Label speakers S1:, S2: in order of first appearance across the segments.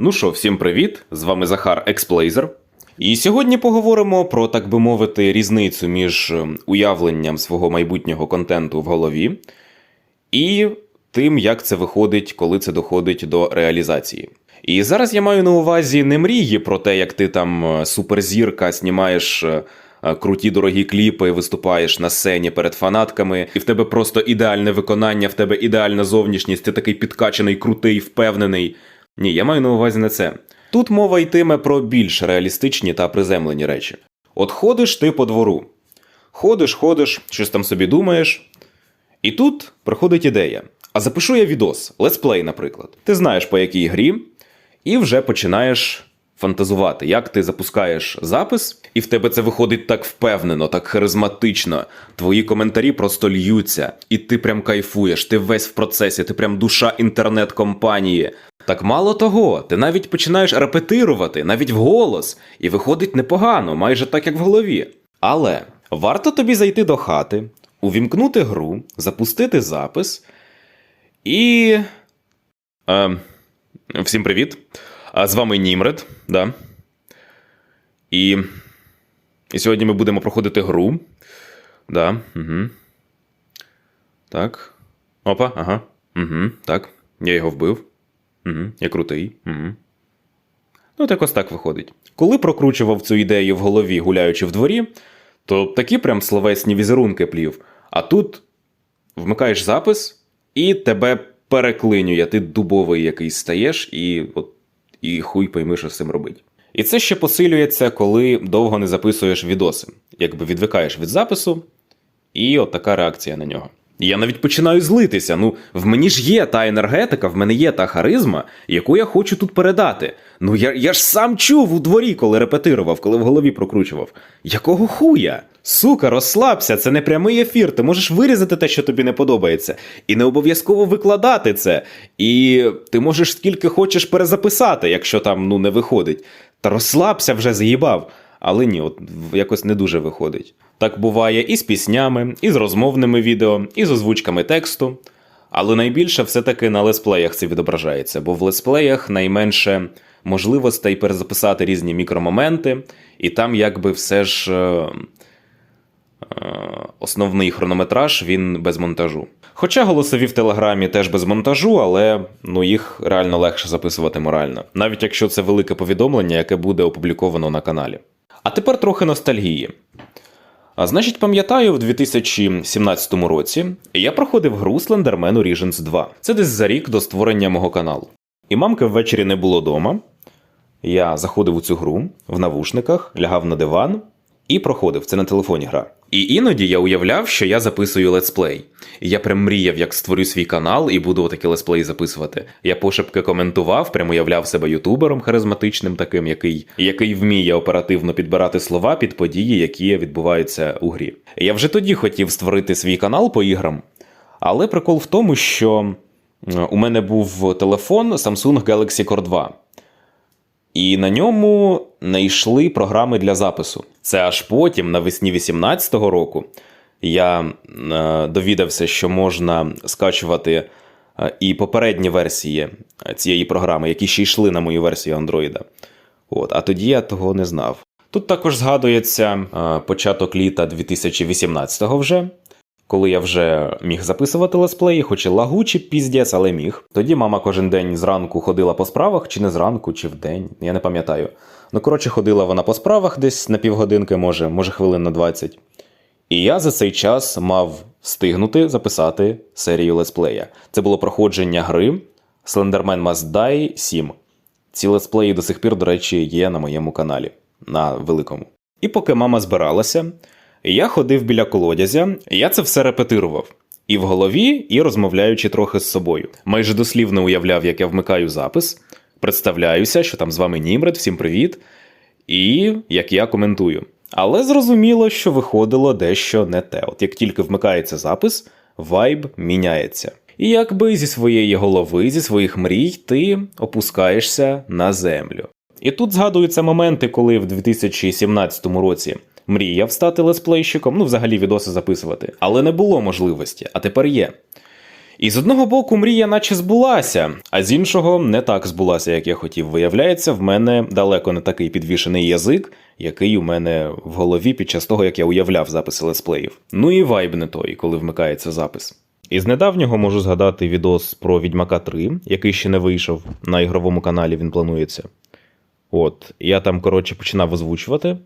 S1: Ну що, всім привіт! З вами Захар Експлейзер. І сьогодні поговоримо про, так би мовити, різницю між е, уявленням свого майбутнього контенту в голові і тим, як це виходить, коли це доходить до реалізації. І зараз я маю на увазі не мрії про те, як ти там е, суперзірка, знімаєш е, круті дорогі кліпи, виступаєш на сцені перед фанатками, і в тебе просто ідеальне виконання, в тебе ідеальна зовнішність, ти такий підкачаний, крутий, впевнений. Ні, я маю на увазі не це. Тут мова йтиме про більш реалістичні та приземлені речі. От ходиш ти по двору. Ходиш, ходиш, щось там собі думаєш. І тут приходить ідея. А запишу я відос, летсплей, наприклад. Ти знаєш по якій грі, і вже починаєш фантазувати, як ти запускаєш запис, і в тебе це виходить так впевнено, так харизматично. Твої коментарі просто льються, і ти прям кайфуєш, ти весь в процесі, ти прям душа інтернет-компанії. Так мало того, ти навіть починаєш репетирувати, навіть вголос, і виходить непогано, майже так як в голові. Але варто тобі зайти до хати, увімкнути гру, запустити запис і. Е, всім привіт. З вами Німред, да. І. І сьогодні ми будемо проходити гру. Да. Угу. Так. Опа, ага. Угу. Так. Я його вбив. Угу. Я крутий. Угу. Ну, так ось так виходить. Коли прокручував цю ідею в голові, гуляючи в дворі, то такі прям словесні візерунки плів. А тут вмикаєш запис, і тебе переклинює, ти дубовий якийсь стаєш, і от і хуй пойми, що з цим робить. І це ще посилюється, коли довго не записуєш відоси, якби відвикаєш від запису, і от така реакція на нього. Я навіть починаю злитися. Ну, в мені ж є та енергетика, в мене є та харизма, яку я хочу тут передати. Ну я, я ж сам чув у дворі, коли репетирував, коли в голові прокручував. Якого хуя? Сука, розслабся, це не прямий ефір. Ти можеш вирізати те, що тобі не подобається, і не обов'язково викладати це. І ти можеш скільки хочеш перезаписати, якщо там ну не виходить. Та розслабся вже заїбав. Але ні, от якось не дуже виходить. Так буває і з піснями, і з розмовними відео, і з озвучками тексту. Але найбільше все-таки на летсплеях це відображається, бо в летсплеях найменше можливостей перезаписати різні мікромоменти, і там якби все ж е, е, основний хронометраж він без монтажу. Хоча голосові в Телеграмі теж без монтажу, але ну їх реально легше записувати морально, навіть якщо це велике повідомлення, яке буде опубліковано на каналі. А тепер трохи ностальгії. А значить, пам'ятаю, в 2017 році я проходив гру Slenderman Origins 2. Це десь за рік до створення мого каналу. І мамки ввечері не було дома. Я заходив у цю гру в навушниках, лягав на диван і проходив. Це на телефоні гра. І іноді я уявляв, що я записую летсплей. І я прям мріяв, як створю свій канал і буду отакі летсплеї записувати. Я пошепки коментував, прям уявляв себе ютубером харизматичним, таким, який, який вміє оперативно підбирати слова під події, які відбуваються у грі. Я вже тоді хотів створити свій канал по іграм, але прикол в тому, що у мене був телефон Samsung Galaxy Core 2. І на ньому не йшли програми для запису. Це аж потім, навесні 18-го року, я е, довідався, що можна скачувати е, і попередні версії цієї програми, які ще йшли на мою версію Android. От, а тоді я того не знав. Тут також згадується е, початок літа 2018-го вже. Коли я вже міг записувати летсплеї, хоч і лагучі піздець, але міг. Тоді мама кожен день зранку ходила по справах, чи не зранку, чи вдень, я не пам'ятаю. Ну, коротше, ходила вона по справах десь на півгодинки, може, може хвилин на 20. І я за цей час мав встигнути записати серію летсплея. Це було проходження гри Slenderman Must Die 7. Ці летсплеї до сих пір, до речі, є на моєму каналі, на великому. І поки мама збиралася. Я ходив біля колодязя, я це все репетирував. І в голові, і розмовляючи трохи з собою. Майже дослівно уявляв, як я вмикаю запис, представляюся, що там з вами Німред, всім привіт, і як я коментую. Але зрозуміло, що виходило дещо не те. От як тільки вмикається запис, вайб міняється. І якби зі своєї голови, зі своїх мрій, ти опускаєшся на землю. І тут згадуються моменти, коли в 2017 році мріяв стати летсплейщиком, ну взагалі відоси записувати, але не було можливості, а тепер є. І з одного боку, мрія наче збулася, а з іншого не так збулася, як я хотів. Виявляється, в мене далеко не такий підвішений язик, який у мене в голові під час того, як я уявляв записи летсплеїв. Ну і вайб не той, коли вмикається запис. Із недавнього можу згадати відос про Відьмака 3, який ще не вийшов. На ігровому каналі він планується. От, я там, коротше, починав озвучувати.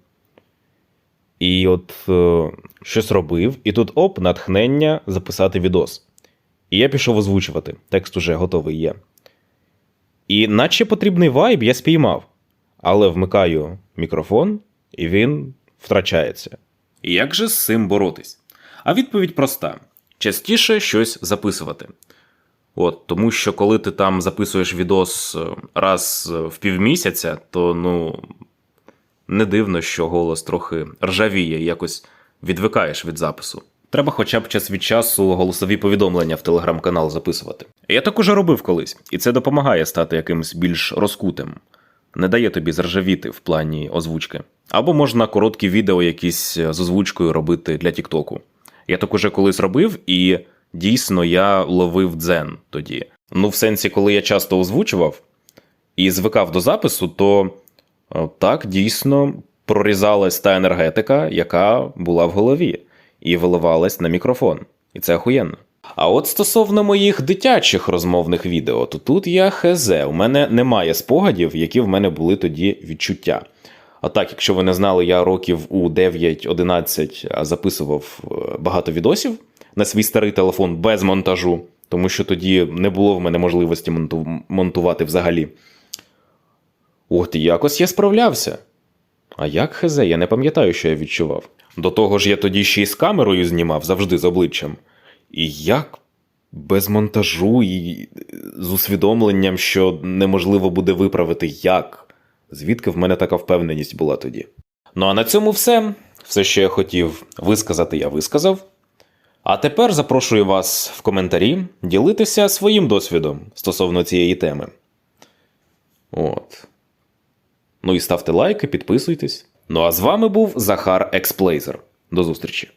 S1: І от е, щось робив, і тут оп, натхнення записати відос. І я пішов озвучувати. Текст уже готовий є. І наче потрібний вайб я спіймав. Але вмикаю мікрофон, і він втрачається. Як же з цим боротись? А відповідь проста: частіше щось записувати. От, тому що коли ти там записуєш відос е, раз в півмісяця, то ну не дивно, що голос трохи ржавіє, якось відвикаєш від запису. Треба хоча б час від часу голосові повідомлення в телеграм-канал записувати. Я так уже робив колись, і це допомагає стати якимось більш розкутим. Не дає тобі заржавіти в плані озвучки. Або можна короткі відео якісь з озвучкою робити для Тіктоку. Я так уже колись робив, і дійсно я ловив дзен тоді. Ну, в сенсі, коли я часто озвучував і звикав до запису, то е, так дійсно прорізалась та енергетика, яка була в голові, і виливалась на мікрофон. І це охуєнно. А от стосовно моїх дитячих розмовних відео, то тут я хз. У мене немає спогадів, які в мене були тоді відчуття. А так, якщо ви не знали, я років у 9-11 записував е, багато відосів на свій старий телефон без монтажу, тому що тоді не було в мене можливості монту- монтувати взагалі. От і якось я справлявся. А як хз, я не пам'ятаю, що я відчував. До того ж, я тоді ще й з камерою знімав завжди з обличчям. І як без монтажу і з усвідомленням, що неможливо буде виправити як? Звідки в мене така впевненість була тоді? Ну а на цьому все. Все, що я хотів висказати, я висказав. А тепер запрошую вас в коментарі ділитися своїм досвідом стосовно цієї теми. От. Ну і ставте лайки, підписуйтесь. Ну а з вами був Захар Експлейзер. До зустрічі!